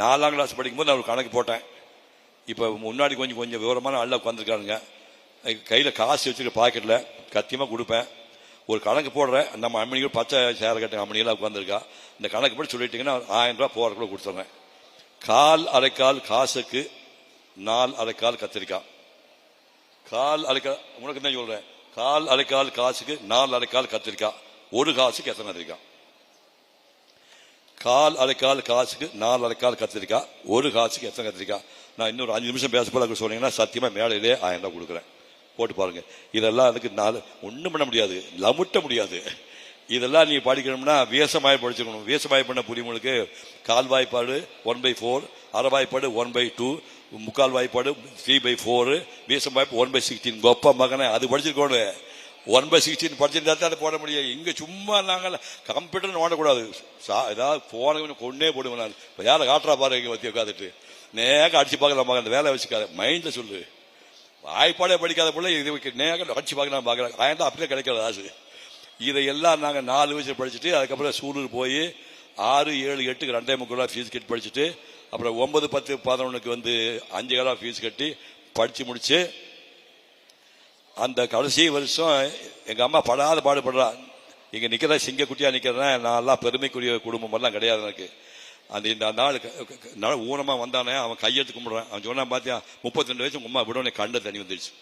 நாலாம் கிளாஸ் படிக்கும்போது நான் ஒரு கணக்கு போட்டேன். இப்போ முன்னாடி கொஞ்சம் கொஞ்சம் விவரமான ஆள்ல உட்காந்துருக்கானுங்க கையில் காசு வச்சுருக்க பாக்கெட்டில் கத்தியமாக கொடுப்பேன். ஒரு கணக்கு போடுறேன். நம்ம அம்மணிகள் பச்சை சேர கட்ட அம்மணிகளாக உட்காந்துருக்கா இந்த கணக்கு படி சொல்லிட்டீங்கன்னா ஆயிரம் ரூபாய் போகிறக்குள்ள கொடுத்துட்றேன் கால் அரைக்கால் காசுக்கு நாள் அரைக்கால் கத்திரிக்காய் கால் அரைக்கால் உனக்கு தான் சொல்கிறேன் கால் அரைக்கால் காசுக்கு நாலு அரைக்கால் கத்திரிக்காய் ஒரு காசுக்கு எத்தனை கத்திரிக்காய் கால் அரைக்கால் காசுக்கு நாலு அரைக்கால் கத்திரிக்காய் ஒரு காசுக்கு எத்தனை கத்திரிக்காய் நான் இன்னொரு அஞ்சு நிமிஷம் பேச போல சொன்னீங்கன்னா சத்தியமா மேடையிலே ஆயிரம் கொடுக்குறேன். போட்டு பாருங்க. இதெல்லாம் அதுக்கு நாலு ஒன்றும் பண்ண முடியாது. லமுட்ட முடியாது. இதெல்லாம் நீ படிக்கணும்னா வியசமாய் படிச்சுக்கணும். வியசமாய் பண்ண புரியுங்களுக்கு கால் வாய்ப்பாடு ஒன் பை ஃபோர் அரை வாய்ப்பாடு ஒன் பை டூ முக்கால் வாய்ப்பாடு த்ரீ பை ஃபோர் வியசம் வாய்ப்பு ஒன் பை சிக்ஸ்டீன் கொப்ப மகனை அது படிச்சிருக்கோன்னு. ஒன் பை சிக்ஸ்டீன் படிச்சிருந்தா தான் அதை போட முடியும். இங்க சும்மா நாங்கள் கம்ப்யூட்டர் ஓடக்கூடாது சா- ஏதாவது போனவனு கொண்டே போடுவேன் நான். இப்போ யாரை காட்டுறா பாரு இங்கே வத்தி உட்காந்துட்டு நேக்க அடிச்சு பார்க்கலாம்? பார்க்க அந்த வேலை வச்சுக்காத. மைண்டில் சொல்லு. வாய்ப்பாடே படிக்காத பிள்ளை இது நேக்க அடிச்சு பார்க்கலாம் பார்க்கலாம் ஆயிரம் அப்படியே கிடைக்காது ஆசு இதையெல்லாம் நாங்கள் நாலு வயசு படிச்சுட்டு அதுக்கப்புறம் சூலூர் போய் ஆறு ஏழு எட்டுக்கு ரெண்டே முக்கால் ஃபீஸ் கட்டி படிச்சுட்டு அப்புறம் ஒன்பது பத்து பதினொன்றுக்கு வந்து அஞ்சு காலம் ஃபீஸ் கட்டி படித்து முடிச்சு அந்த கடைசி வருஷம் எங்கள் அம்மா படாத பாடுபடுறா. இங்கே நிற்கிற சிங்கக்குட்டியாக நிற்கிறேன் நான் எல்லாம் பெருமைக்குரிய குடும்பம் எல்லாம் கிடையாது எனக்கு. அந்த இந்த நாள் நாள் ஊனமாக வந்தானே அவன் கையெடுத்து கும்பிட்றான். அவன் சொன்னா பார்த்தியா முப்பத்தி ரெண்டு வயசு உங்கள் அம்மா விடவுனே கண்ட தண்ணி வந்துடுச்சு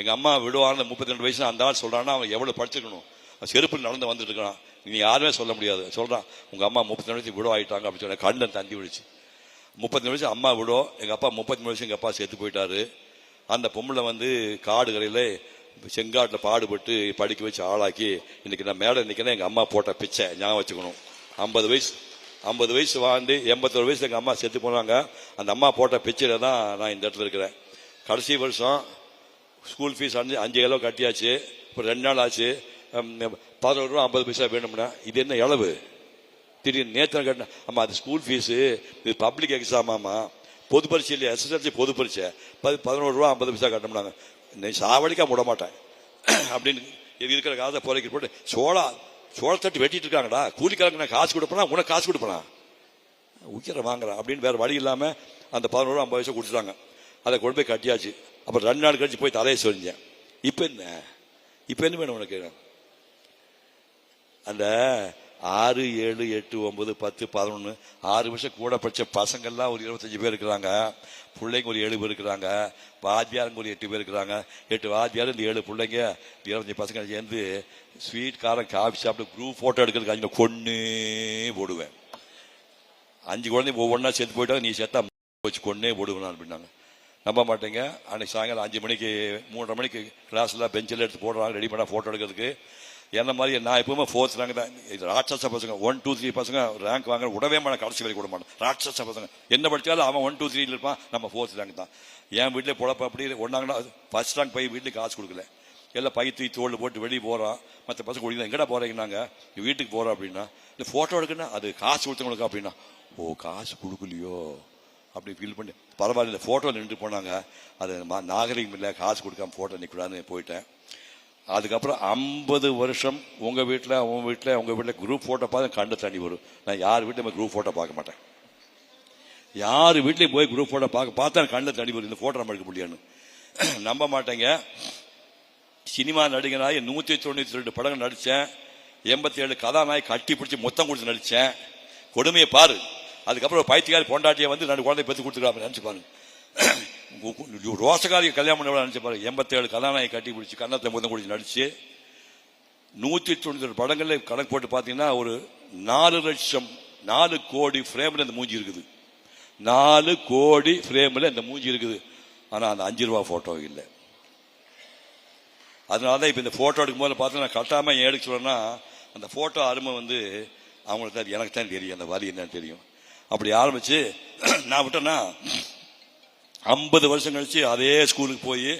எங்கள் அம்மா விடுவான்னு முப்பத்தி ரெண்டு வயசு அந்த ஆள் சொல்கிறான்னா அவன் எவ்வளோ படிச்சுக்கணும். செருப்பு செருப்பில் நடந்து வந்துட்டு இருக்கான். நீ யாருமே சொல்ல முடியாது. சொல்கிறான் உங்கள் அம்மா முப்பத்தி ரெண்டு வயசு விடோ ஆகிட்டாங்க அப்படின்னு சொன்ன கண்ணன் தந்தி விடுச்சு முப்பத்தி வயசு அம்மா விடோ எங்கள் அப்பா முப்பத்தி மூணு வயசு எங்கள் அப்பா செத்து போயிட்டாரு. அந்த பொம்பளை வந்து காடு கரையில் செங்காட்டில் பாடுபட்டு படிக்க வச்சு ஆளாக்கி இன்னைக்கு நான் மேடம் நிற்கிறேன் எங்கள் அம்மா போட்ட பிச்சை ஞாபகம் வச்சுக்கணும். ஐம்பது வயசு ஐம்பது வயசு வாழ்ந்து எண்பத்தொரு வயசு எங்கள் அம்மா செத்து போனாங்க. அந்த அம்மா போட்ட பிச்சையில் தான் நான் இந்த இடத்துல இருக்கிறேன். கடைசி வருஷம் ஸ்கூல் ஃபீஸ் அஞ்சு அஞ்சு கிலோ கட்டியாச்சு. இப்போ ரெண்டு நாள் ஆச்சு. ஹம், பதினோரு ரூபா ஐம்பது பைசா வேணும்னா இது என்ன இளவு திடீர்னு நேற்று கட்டின ஆமாம் அது ஸ்கூல் ஃபீஸு இது பப்ளிக் எக்ஸாம் பொது பரீட்சை இல்லையா எஸ்எஸ்எல்சி பொது பரீட்சை. பதி பதினோரு ரூபா ஐம்பது பைசா கட்டணும்னாங்க. நீ சாவடிக்கா விட மாட்டேன் அப்படின்னு இருக்கிற காலத்தை போரைக்கு போட்டு சோளா சோளத்தட்டு வெட்டிட்டு இருக்காங்கடா. கூலிக்காரங்க நான் காசு கொடுப்பேனா உனக்கு காசு கொடுப்பேனா? உயிரை வாங்குறேன் அப்படின்னு வேற வழி இல்லாம அந்த பதினோரு ஐம்பது வயசு கொடுத்துட்டாங்க அதை கொண்டு போய் கட்டியாச்சு. அப்புறம் ரெண்டு நாள் கழிச்சு போய் தலையை சொல்லிஞ்சேன் இப்போ என்ன? இப்போ என்ன வேணும் உனக்கு? அந்த ஆறு ஏழு எட்டு ஒன்பது பத்து பதினொன்று ஆறு வருஷம் கூட படித்த பசங்கள்லாம் ஒரு இருபத்தஞ்சு பேர் இருக்கிறாங்க. பிள்ளைங்க ஒரு ஏழு பேர் இருக்கிறாங்க. வாத்தியாருங்க ஒரு எட்டு பேர் இருக்கிறாங்க. எட்டு வாத்தியார் இந்த ஏழு பிள்ளைங்க இருபத்தஞ்சி பசங்க சேர்ந்து ஸ்வீட் காரம் காஃபி சாப்பிட்டு குரூப் ஃபோட்டோ எடுக்கிறதுக்கு அஞ்சு கொன்று போடுவேன். அஞ்சு குழந்தைங்க ஒவ்வொன்றா சேர்த்து போயிட்டா நீ சேர்த்தா வச்சு கொன்னே போடுவேன் அப்படின்னாங்க. நம்ப மாட்டேங்க. அன்னைக்கு சாயங்காலம் அஞ்சு மணிக்கு மூன்றரை மணிக்கு கிளாஸ்லாம் பெஞ்சில் எடுத்து போடுறாங்க. ரெடி பண்ணால் ஃபோட்டோ எடுக்கிறதுக்கு. என்ன மாதிரி நான் எப்பவுமே ஃபோர்த் ரேங்க் தான். ராட்சச பசங்க ஒன் டூ த்ரீ பசங்க ரேங்க் வாங்க விடவே மாட்டேன் கடைசி வரைக்கும் விட மாட்டேன். ராட்சச பசங்க. என்ன படித்தாலும் அவன் ஒன் டூ த்ரீல இருப்பான். நம்ம ஃபோர்த் ரேங்க் தான். என் வீட்டில் பொழப்ப அப்படி ஒன்னாங்கன்னா ஃபர்ஸ்ட் ரேங்க் போய் வீட்டுக்கு காசு கொடுக்கல. எல்லாம் பை தூக்கி தோல் போட்டு வெளியே போகிறான் மற்ற பசங்க குடிக்கலாம் எங்கடா போகிறீங்கன்னாங்க வீட்டுக்கு போகிறோம் அப்படின்னா இந்த ஃபோட்டோ எடுக்கணும். அது காசு கொடுத்தவங்களுக்கு அப்படின்னா ஓ காசு கொடுக்கலையோ? அப்படி ஃபீல் பண்ணி பரவாயில்ல ஃபோட்டோ நின்று போனாங்க. அது நாகரிகம் இல்லை காசு கொடுக்காம ஃபோட்டோ நிற்கக்கூடாதுன்னு போயிட்டேன். அதுக்கப்புறம் ஐம்பது வருஷம் உங்கள் வீட்டில் உங்கள் வீட்டில் உங்கள் வீட்டில் குரூப் ஃபோட்டோ பார்த்து கண்டு தண்ணி வரும். நான் யார் வீட்டில் குரூப் ஃபோட்டோ பார்க்க மாட்டேன். யார் வீட்லேயும் போய் குரூப் ஃபோட்டோ பார்க்க பார்த்தா கண்ணில் தண்ணி வரும். இந்த ஃபோட்டோ நம்ம எடுக்க நம்ப மாட்டேங்க. சினிமா நடிகனாய் நூற்றி தொண்ணூற்றி ரெண்டு படங்கள் நடித்தேன் எண்பத்தி ஏழு கதாநாயகி கட்டி பிடிச்சி மொத்தம் கொடுத்து நடித்தேன் கொடுமையை பாரு. அதுக்கப்புறம் ஒரு பைத்தியக்காரி பொண்டாட்டியை வந்து ரெண்டு குழந்தைய பெற்று கொடுத்துருக்காங்க. நினச்சி பாருங்க. ரோசகாரி கல்யாணம் பண்ண நினைச்ச பாருங்க. எண்பத்தேழு கதாநாயகி கட்டி பிடிச்சி கண்ணத்தை மொத்தம் குடிச்சு நடிச்சு நூற்றி தொண்ணூத்தி படங்களில் படங்கள்ல கணக்கு போட்டு பார்த்தீங்கன்னா ஒரு நாலு லட்சம் நாலு கோடி ஃப்ரேமில் இந்த மூஞ்சி இருக்குது. நாலு கோடி ஃப்ரேமில் இந்த மூஞ்சி இருக்குது. ஆனால் அந்த அஞ்சு ரூபா ஃபோட்டோ இல்லை. அதனால தான் இப்போ இந்த ஃபோட்டோ எடுக்கும்போது போது பார்த்தீங்கன்னா கட்டாமல் ஏன் எடுக்க சொல்றேன்னா அந்த ஃபோட்டோ அருமை வந்து அவங்களுக்கு தான் எனக்கு தான் தெரியும். அந்த வரி என்னன்னு தெரியும். அப்படி ஆரம்பிச்சு நான் விட்டேன்னா ஐம்பது வருஷம் கழிச்சு அதே ஸ்கூலுக்கு போய்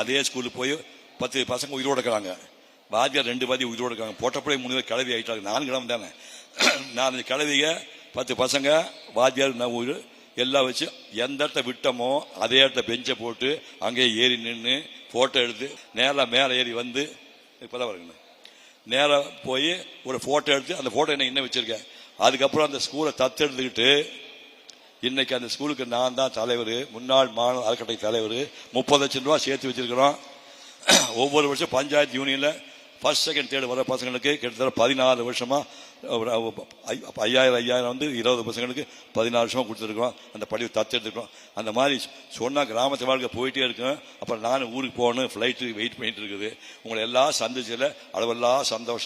அதே ஸ்கூலுக்கு போய் பத்து பசங்க உயிரோடு இருக்கிறாங்க வாத்தியார் ரெண்டு வாதி உயிரோடு இருக்காங்க. போட்டப்படே மூணு பேர் கிளவி ஆகிட்டாங்க நான்கு கிழமை தானே. நாலஞ்சு கிளவிக பத்து பசங்க வாத்தியார் நான் உயிர் எல்லாம் வச்சு எந்த இடத்த விட்டோமோ அதே இடத்த பெஞ்சை போட்டு அங்கேயே ஏறி நின்று ஃபோட்டோ எடுத்து நேராக மேலே ஏறி வந்து இப்போதான் வருங்க நேராக போய் ஒரு ஃபோட்டோ எடுத்து அந்த ஃபோட்டோ என்ன இன்னும் வச்சுருக்கேன்? அதுக்கப்புறம் அந்த ஸ்கூலை தத்தெடுத்துக்கிட்டு இன்னைக்கு அந்த ஸ்கூலுக்கு நான் தான் தலைவர். முன்னாள் மாநில அறக்கட்டளை தலைவர். முப்பது லட்சம் ரூபாய் சேர்த்து வச்சிருக்கிறோம். ஒவ்வொரு வருஷம் பஞ்சாயத்து யூனியன்ல ஃபர்ஸ்ட் செகண்ட் தேர்ட் வர பசங்களுக்கு கிட்டத்தட்ட பதினாறு வருஷமா ஐயாயிரம் ஐயாயிரம் வந்து இருபது பசங்களுக்கு பதினாறு வருஷமா கொடுத்துருக்கோம் அந்த படிவு தத்தெடுத்துருக்கோம் அந்த மாதிரி சொன்னா கிராமத்து வாழ்க்கை போயிட்டே இருக்கும். அப்புறம் நானும் ஊருக்கு போகணும். ஃப்ளைட்டு வெயிட் பண்ணிட்டு இருக்குது. உங்களை எல்லாம் சந்திச்சதுல அளவெல்லாம் சந்தோஷம்.